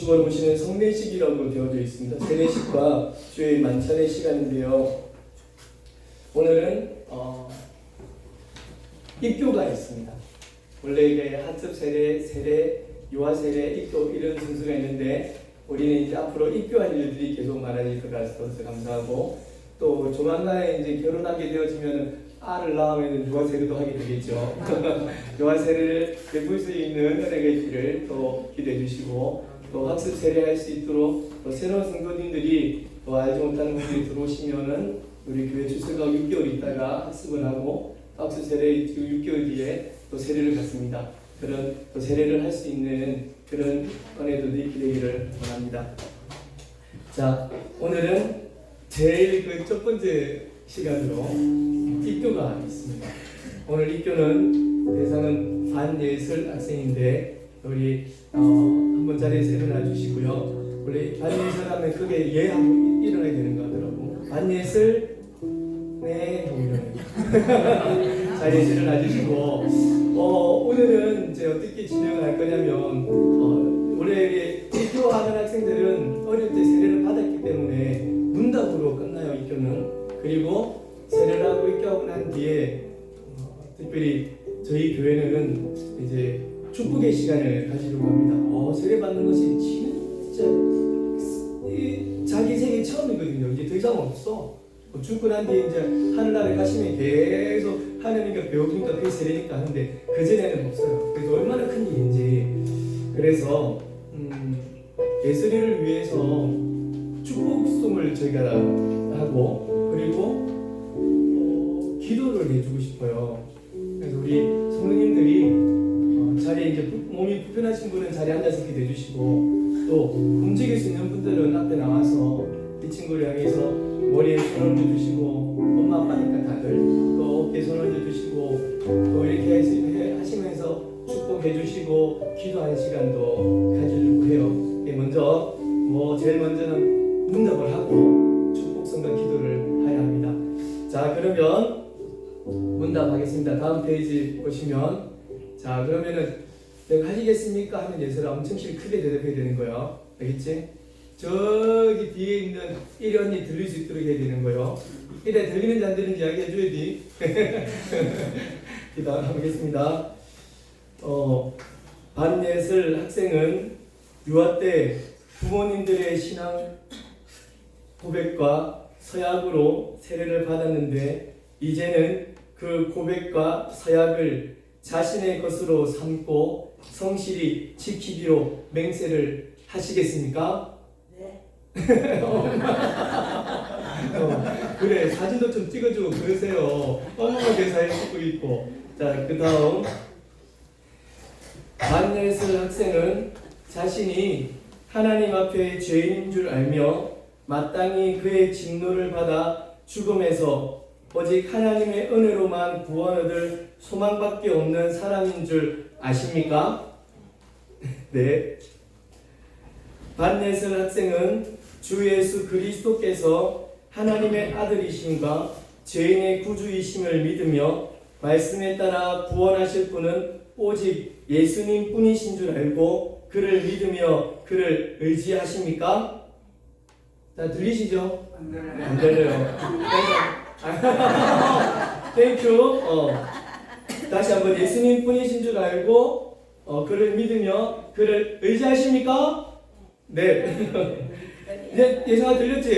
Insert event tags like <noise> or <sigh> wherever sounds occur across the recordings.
주보를 보시면 성례식이라고 되어져 있습니다. 세례식과 주의 만찬의 시간인데요. 오늘은 어, 입교가 있습니다. 원래 이게 한습 세례, 세례, 유아 세례, 입교 이런 순서가 있는데 우리는 이제 앞으로 입교할 일들이 계속 많아질 것 같아서 감사하고 또 조만간에 이제 결혼하게 되어지면 아를 낳으면 유아 세례도 하게 되겠죠. <laughs> 유아 세례를 베풀 수 있는 은혜가 있기를 또 기대해 주시고 또 학습 세례할 수 있도록 또 새로운 성도님들이 또 알지 못하는 분들이 들어오시면은 우리 교회 출석하고 6개월 있다가 학습을 하고 학습 세례 6개월 뒤에 또 세례를 갖습니다. 그런 또 세례를 할 수 있는 그런 은혜도 있기를 원합니다. 자, 오늘은 제일 그 첫 번째 시간으로 입교가 있습니다. 오늘 입교는 대상은 반예술 학생인데 우리 어, 한 번 자리에서 일어나 주시고요. 원래 반예술 하면 그게 예 하고 일어나야 되는 거 하더라고. 반예술 네 하고 일어나요. <laughs> 자리에서 일어나 주시고 어, 오늘은 이제 어떻게 진행을 할 거냐면 어, 원래 입교하는 학생들은 어릴 때 세례를 받았기 때문에 문답으로 끝나요 입교는 그리고 세례를 하고 입교하고 난 뒤에 어, 특별히 저희 교회는 이제 축복의 시간을 가지려고 합니다. 어, 세례 받는 것이 진짜 이, 자기 생애 처음이거든요. 이제 더 이상 없어. 뭐 죽고 난 뒤에 이제 하늘나라에 가시면 계속 하나님과 배우니까 그게 세례니까 하는데 그 전에는 없어요. 그래서 얼마나 큰 일인지. 그래서 음, 예수리를 위해서 축복송을 저희가 하고 그리고 어, 기도를 해주고 싶어요. 몸이 불편하신 분은 자리에 앉아서 기도해 주시고 또 움직일 수 있는 분들은 앞에 나와서 이 친구를 향해서 머리에 손을 얹어주시고 엄마 아빠니까 다들 또 어깨에 손을 얹어주시고 또 이렇게 하시면서 축복해 주시고 기도하는 시간도 가지려고 해요. 예, 먼저 뭐 제일 먼저는 문답을 하고 축복성과 기도를 해야 합니다. 자 그러면 문답하겠습니다. 다음 페이지 보시면 자 그러면은 내가 하시겠습니까 하면 예서라 엄청 실 크게 대답해야 되는 거예요. 알겠지? 저기 뒤에 있는 1원이 들릴 수 있도록 해야 되는 거예요. 이래 들리는지 안 들리는지 이야기해 줘야지. <laughs> 기도하겠습니다. 어, 반예슬 학생은 유아 때 부모님들의 신앙 고백과 서약으로 세례를 받았는데 이제는 그 고백과 서약을 자신의 것으로 삼고 성실히 지키기로 맹세를 하시겠습니까? 네. 어, 그래 사진도 좀 찍어주고 그러세요. 엄마가 대사에 찍고 있고. 자, 그 다음 반예슬 학생은 자신이 하나님 앞에 죄인인 줄 알며 마땅히 그의 진노를 받아 죽음에서 오직 하나님의 은혜로만 구원 얻을 소망밖에 없는 사람인 줄 아십니까? <laughs> 네. 반예슬 학생은 주 예수 그리스도께서 하나님의 아들이심과 죄인의 구주이심을 믿으며 말씀에 따라 구원하실 분은 오직 예수님 뿐이신 줄 알고 그를 믿으며 그를 의지하십니까? 자 들리시죠? 안 들려요. 땡큐. 어. 다시 한번 예수님 뿐이신 줄 알고 어, 그를 믿으며 그를 의지하십니까? 네. <laughs> 이제 예성아 들렸지?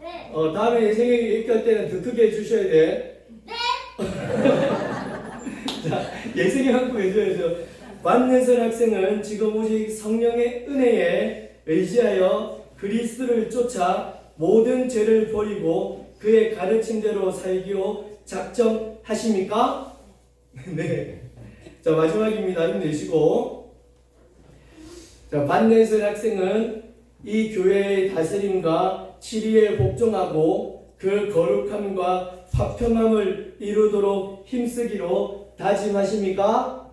네. 어, 다음에 예생이 얘기할 때는 더 크게 해주셔야 돼. 네. <laughs> 자, 예생이 한번 해줘야죠. 반내설 학생은 지금 오직 성령의 은혜에 의지하여 그리스도를 쫓아 모든 죄를 버리고 그의 가르침대로 살기로 작정하십니까? <laughs> 네. 자, 마지막입니다. 힘내시고. 자, 반내설 학생은 이 교회의 다스림과 치리에 복종하고 그 거룩함과 화평함을 이루도록 힘쓰기로 다짐하십니까?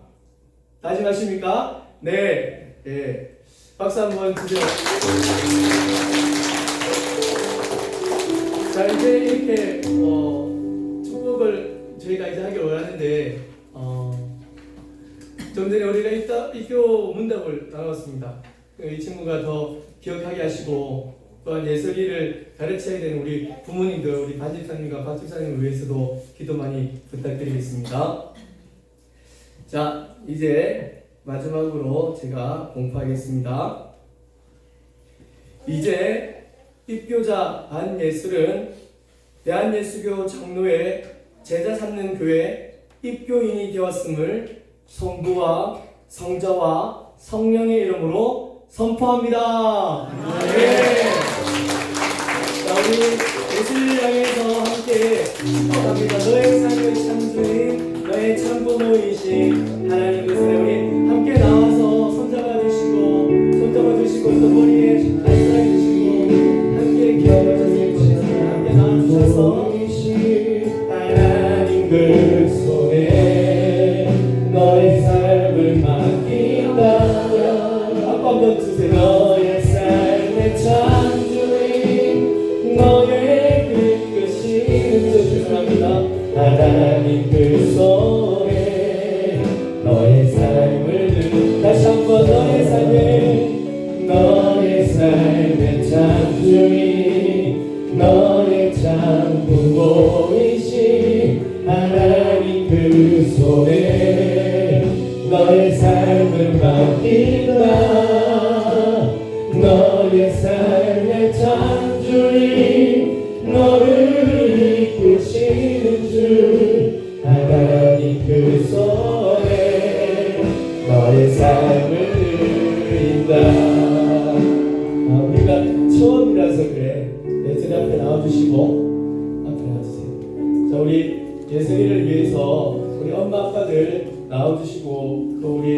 다짐하십니까? 네. 예. 박수 한번 주세요. 자, 이제 이렇게 어, 축복을 저희가 이제 하길 원하는데 어, 좀 전에 우리가 이따 이교 문답을 나눴습니다. 이 친구가 더 기억하게 하시고 또한 예설이를 가르쳐야 되는 우리 부모님들, 우리 반집사님과 박집사님을 위해서도 기도 많이 부탁드리겠습니다. 자, 이제 마지막으로 제가 공부하겠습니다. 이제 입교자 반예술은 대한예수교 장로의 제자 삼는 교회 입교인이 되었음을 성부와 성자와 성령의 이름으로 선포합니다. 네. 자, 우리 예수를 향해서 함께 합니다. 너의 삶의 참주인, 너의 참부모이신 하나님 하 너의 삶을 맡긴다 너의 삶의 창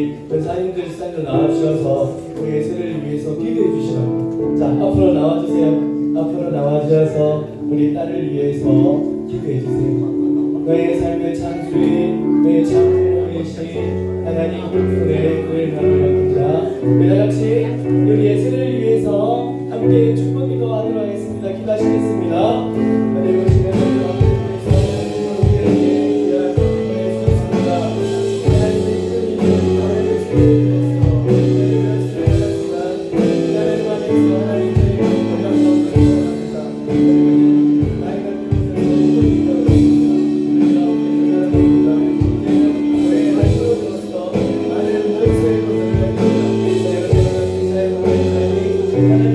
우리 권사님들 사님들 나와주셔서 우리 예수를 위해서 기도해 주시라고. 자 앞으로 나와주세요. 앞으로 나와주셔서 우리 딸을 위해서 기도해 주세요. 너의 삶의 창조인 너의 창조이신 하나님 불편의 그를 나누랍니다 우리 다 같이 우리 너